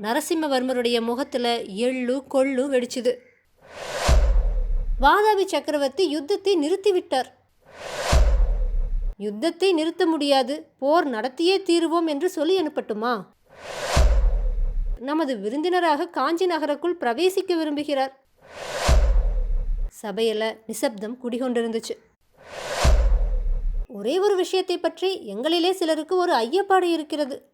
நரசிம்மவர்மருடைய முகத்தில் எள்ளு கொள்ளு வெடிச்சுது. வாதாபி சக்கரவர்த்தி யுத்தத்தை நிறுத்திவிட்டார். யுத்தத்தை நிறுத்த முடியாது. போர் நடத்தியே தீருவோம் என்று சொல்லி அனுப்பட்டுமா? நமது விருந்தினராக காஞ்சி நகருக்குள் பிரவேசிக்க விரும்புகிறார். சபையில் நிசப்தம் குடிகொண்டிருந்துச்சு. ஒரே ஒரு விஷயத்தை பற்றி எங்களிலே சிலருக்கு ஒரு ஐயப்பாடு இருக்கிறது.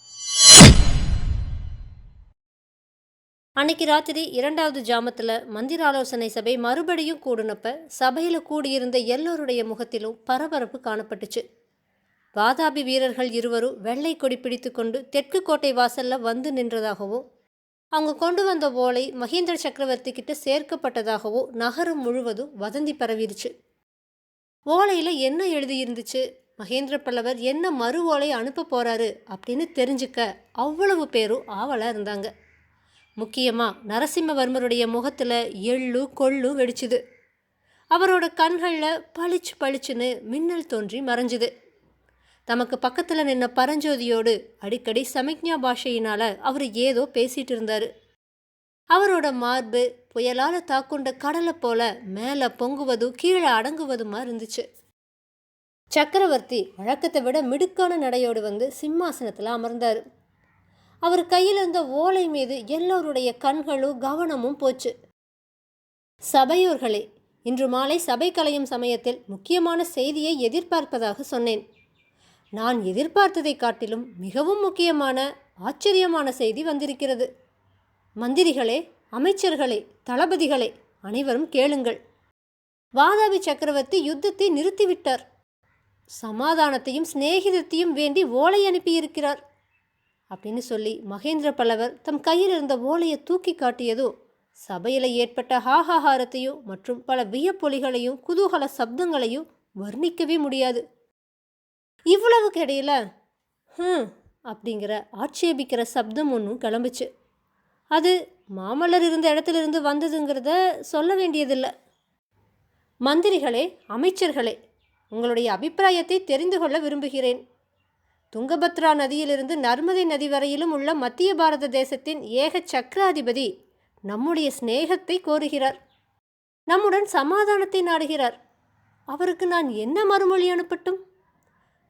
அன்னைக்கு ராத்திரி இரண்டாவது ஜாமத்தில் மந்திர ஆலோசனை சபை மறுபடியும் கூடினப்ப சபையில் கூடியிருந்த எல்லோருடைய முகத்திலும் பரபரப்பு காணப்பட்டுச்சு. வாதாபி வீரர்கள் இருவரும் வெள்ளை கொடி பிடித்து கொண்டு தெற்கு கோட்டை வாசல்ல வந்து நின்றதாகவும் அவங்க கொண்டு வந்த ஓலை மகேந்திர சக்கரவர்த்தி கிட்ட சேர்க்கப்பட்டதாகவும் நகரம் முழுவதும் வதந்தி பரவிருச்சு. ஓலையில் என்ன எழுதியிருந்துச்சு? மகேந்திர பல்லவர் என்ன மறு ஓலை அனுப்ப போறாரு அப்படின்னு தெரிஞ்சுக்க அவ்வளவு பேரும் ஆவலாக இருந்தாங்க. முக்கியமாக நரசிம்மவர்மருடைய முகத்தில் எள்ளு கொள்ளு வெடிச்சுது. அவரோட கண்களில் பளிச்சு பளிச்சுன்னு மின்னல் தோன்றி மறைஞ்சுது. தமக்கு பக்கத்தில் நின்ன பரஞ்சோதியோடு அடிக்கடி சமிக்ஞா பாஷையினால் அவர் ஏதோ பேசிகிட்டு இருந்தார். அவரோட மார்பு புயலால் தாக்குண்ட கடலை போல மேலே பொங்குவதும் கீழே அடங்குவதுமா இருந்துச்சு. சக்கரவர்த்தி வழக்கத்தை விட மிடுக்கான நடையோடு வந்து சிம்மாசனத்தில் அமர்ந்தார். அவர் கையில் இருந்த ஓலை மீது எல்லோருடைய கண்களும் கவனமும் போச்சு. சபையோர்களே இன்று மாலை சபை கலையும் சமயத்தில் முக்கியமான செய்தியை எதிர்பார்ப்பதாக சொன்னேன். நான் எதிர்பார்த்ததை காட்டிலும் மிகவும் முக்கியமான ஆச்சரியமான செய்தி வந்திருக்கிறது. மந்திரிகளே அமைச்சர்களே தளபதிகளே அனைவரும் கேளுங்கள். வாதாபி சக்கரவர்த்தி யுத்தத்தை நிறுத்திவிட்டார். சமாதானத்தையும் சிநேகிதத்தையும் வேண்டி ஓலை அனுப்பியிருக்கிறார். அப்படின்னு சொல்லி மகேந்திர பல்லவர் தம் கையில் இருந்த ஓலையை தூக்கி காட்டியதோ சபையில் ஏற்பட்ட ஹாஹாகாரத்தையும் மற்றும் பல வியப்பொலிகளையும் குதூகல சப்தங்களையும் வர்ணிக்கவே முடியாது. இவ்வளவுக்கு இடையில ஹம் அப்படிங்கிற ஆட்சேபிக்கிற சப்தம் ஒன்றும் கிளம்புச்சு. அது மாமல்லர் இருந்த இடத்துலேருந்து வந்ததுங்கிறத சொல்ல வேண்டியதில்லை. மந்திரிகளே அமைச்சர்களே உங்களுடைய அபிப்பிராயத்தை தெரிந்து கொள்ள விரும்புகிறேன். துங்கபத்ரா நதியிலிருந்து நர்மதை நதி வரையிலும் உள்ள மத்திய பாரத தேசத்தின் ஏக சக்கராதிபதி நம்முடைய சிநேகத்தை கோருகிறார். நம்முடன் சமாதானத்தை நாடுகிறார். அவருக்கு நான் என்ன மறுமொழி அனுப்பட்டும்?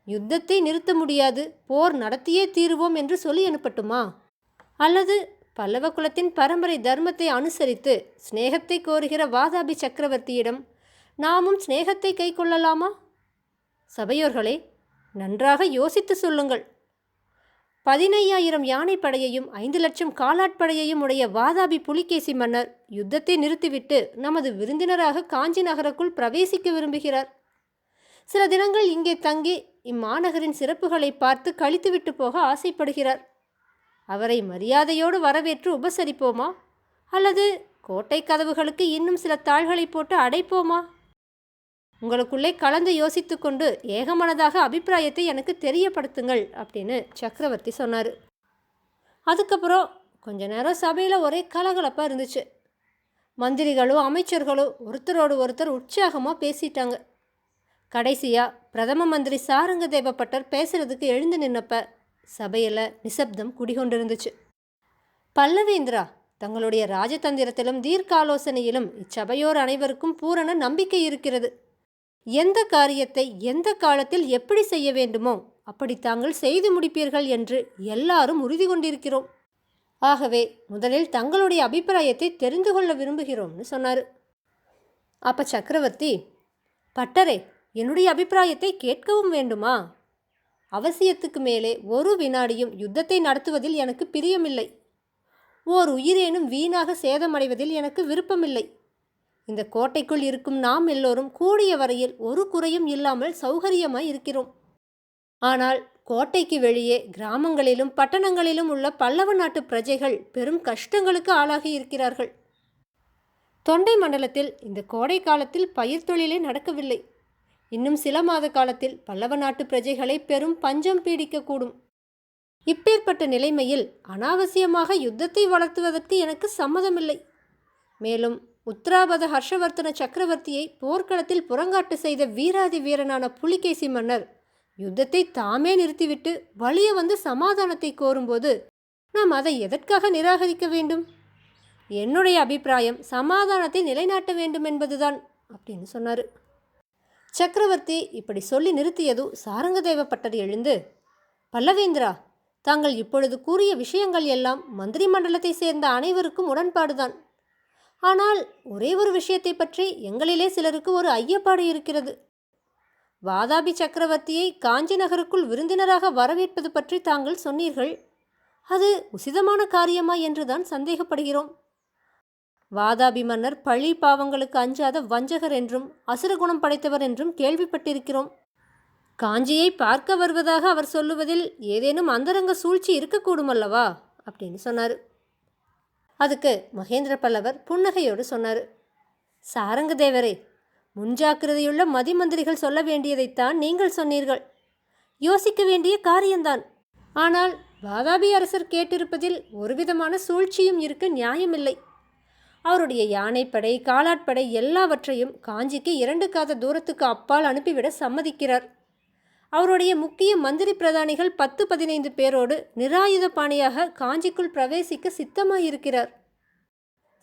யுத்தத்தை நிறுத்த முடியாது. போர் நடத்தியே தீருவோம் என்று சொல்லி அனுப்பட்டுமா? அல்லது பல்லவ குலத்தின் பரம்பரை தர்மத்தை அனுசரித்து சிநேகத்தை கோருகிற வாதாபி சக்கரவர்த்தியிடம் நாமும் சிநேகத்தை கை கொள்ளலாமா சபையோர்களே நன்றாக யோசித்து சொல்லுங்கள். பதினையாயிரம் யானைப்படையையும் ஐந்து லட்சம் காலாட்படையையும் உடைய வாதாபி புலிகேசி மன்னர் யுத்தத்தை நிறுத்திவிட்டு நமது விருந்தினராக காஞ்சி நகருக்குள் பிரவேசிக்க விரும்புகிறார். சில தினங்கள் இங்கே தங்கி இம்மாநகரின் சிறப்புகளை பார்த்து கழித்துவிட்டு போக ஆசைப்படுகிறார். அவரை மரியாதையோடு வரவேற்று உபசரிப்போமா? அல்லது கோட்டை கதவுகளுக்கு இன்னும் சில தாள்களை போட்டு அடைப்போமா? உங்களுக்குள்ளே கலந்து யோசித்து கொண்டு ஏகமனதாக அபிப்பிராயத்தை எனக்கு தெரியப்படுத்துங்கள் அப்படின்னு சக்கரவர்த்தி சொன்னார். அதுக்கப்புறம் கொஞ்ச நேரம் சபையில் ஒரே கலகலப்பாக இருந்துச்சு. மந்திரிகளும் அமைச்சர்களும் ஒருத்தரோடு ஒருத்தர் உற்சாகமாக பேசிட்டாங்க. கடைசியாக பிரதம மந்திரி சாரங்க தேவப்பட்டர் பேசுகிறதுக்கு எழுந்து நின்னப்ப சபையில் நிசப்தம் குடிகொண்டிருந்துச்சு. பல்லவேந்திரா தங்களுடைய ராஜதந்திரத்திலும் தீர்க்க ஆலோசனையிலும் இச்சபையோர் அனைவருக்கும் பூரண நம்பிக்கை இருக்கிறது. எந்த காரியத்தை எந்த காலத்தில் எப்படி செய்ய வேண்டுமோ அப்படி தாங்கள் செய்து முடிப்பீர்கள் என்று எல்லாரும் உறுதி கொண்டிருக்கிறோம். ஆகவே முதலில் தங்களுடைய அபிப்பிராயத்தை தெரிந்து கொள்ள விரும்புகிறோம்னு சொன்னார். அப்ப சக்கரவர்த்தி பட்டரே என்னுடைய அபிப்பிராயத்தை கேட்கவும் வேண்டுமா? அவசியத்துக்கு மேலே ஒரு வினாடியும் யுத்தத்தை நடத்துவதில் எனக்கு பிரியமில்லை. ஓர் உயிரேனும் வீணாக சேதமடைவதில் எனக்கு விருப்பமில்லை. இந்த கோட்டைக்குள் இருக்கும் நாம் எல்லோரும் கூடிய வரையில் ஒரு குறையும் இல்லாமல் சௌகரியமாய் இருக்கிறோம். ஆனால் கோட்டைக்கு வெளியே கிராமங்களிலும் பட்டணங்களிலும் உள்ள பல்லவ நாட்டு பிரஜைகள் பெரும் கஷ்டங்களுக்கு ஆளாகி இருக்கிறார்கள். தொண்டை மண்டலத்தில் இந்த கோடை காலத்தில் பயிர் தொழிலே நடக்கவில்லை. இன்னும் சில மாத காலத்தில் பல்லவ நாட்டு பிரஜைகளை பெரும் பஞ்சம் பீடிக்கக்கூடும். இப்பேற்பட்ட நிலைமையில் அனாவசியமாக யுத்தத்தை வளர்த்துவதற்கு எனக்கு சம்மதமில்லை. மேலும் உத்தராபத ஹர்ஷவர்த்தன சக்கரவர்த்தியை போர்க்களத்தில் புறங்காட்டு செய்த வீராதி வீரனான புலிகேசி மன்னர் யுத்தத்தை தாமே நிறுத்திவிட்டு வழியே வந்து சமாதானத்தை கோரும்போது நாம் அதை எதற்காக நிராகரிக்க வேண்டும்? என்னுடைய அபிப்பிராயம் சமாதானத்தை நிலைநாட்ட வேண்டும் என்பதுதான் அப்படின்னு சொன்னார். சக்கரவர்த்தி இப்படி சொல்லி நிறுத்தியதும் சாரங்கதேவ பட்டர் எழுந்து பல்லவேந்திரா தாங்கள் இப்பொழுது கூறிய விஷயங்கள் எல்லாம் மந்திரி மண்டலத்தை சேர்ந்த அனைவருக்கும் உடன்பாடுதான். ஆனால் ஒரே ஒரு விஷயத்தை பற்றி எங்களிலே சிலருக்கு ஒரு ஐயப்பாடு இருக்கிறது. வாதாபி சக்கரவர்த்தியை காஞ்சி நகருக்குள் விருந்தினராக வரவேற்பது பற்றி தாங்கள் சொன்னீர்கள். அது உசிதமான காரியமா என்றுதான் சந்தேகப்படுகிறோம். வாதாபி மன்னர் பழி பாவங்களுக்கு அஞ்சாத வஞ்சகர் என்றும் அசுரகுணம் படைத்தவர் என்றும் கேள்விப்பட்டிருக்கிறோம். காஞ்சியை பார்க்க வருவதாக அவர் சொல்லுவதில் ஏதேனும் அந்தரங்க சூழ்ச்சி இருக்கக்கூடும் அல்லவா? அப்படின்னு சொன்னார். அதுக்கு மகேந்திர பல்லவர் புன்னகையோடு சொன்னார். சாரங்க தேவரே முன்ஜாக்கிரதையுள்ள மதிமந்திரிகள் சொல்ல வேண்டியதைத்தான் நீங்கள் சொன்னீர்கள். யோசிக்க வேண்டிய காரியம்தான். ஆனால் வாதாபி அரசர் கேட்டிருப்பதில் ஒருவிதமான சூழ்ச்சியும் இருக்க நியாயமில்லை. அவருடைய யானைப்படை காலாட்படை எல்லாவற்றையும் காஞ்சிக்கு இரண்டு காத தூரத்துக்கு அப்பால் அனுப்பிவிட சம்மதிக்கிறார். அவருடைய முக்கிய மந்திரி பிரதானிகள் பத்து பதினைந்து பேரோடு நிராயுத பாணியாக காஞ்சிக்குள் பிரவேசிக்க சித்தமாயிருக்கிறார்.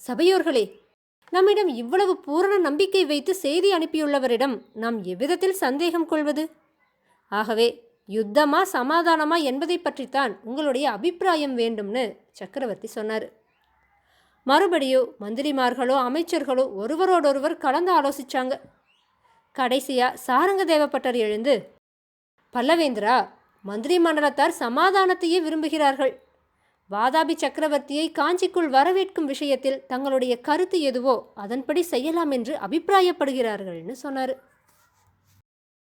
சபையோர்களே நம்மிடம் இவ்வளவு பூரண நம்பிக்கை வைத்து செய்தி அனுப்பியுள்ளவரிடம் நாம் எவ்விதத்தில் சந்தேகம் கொள்வது? ஆகவே யுத்தமா சமாதானமா என்பதை பற்றித்தான் உங்களுடைய அபிப்பிராயம் வேண்டும்னு சக்கரவர்த்தி சொன்னார். மறுபடியோ மந்திரிமார்களோ அமைச்சர்களோ ஒருவரோடொருவர் கலந்து ஆலோசிச்சாங்க. கடைசியா சாரங்க தேவப்பட்டர் எழுந்து பல்லவேந்திரா மந்திரி மண்டலத்தார் சமாதானத்தையே விரும்புகிறார்கள். வாதாபி சக்கரவர்த்தியை காஞ்சிக்குள் வரவேற்கும் விஷயத்தில் தங்களுடைய கருத்து எதுவோ அதன்படி செய்யலாம் என்று அபிப்பிராயப்படுகிறார்கள்னு சொன்னார்.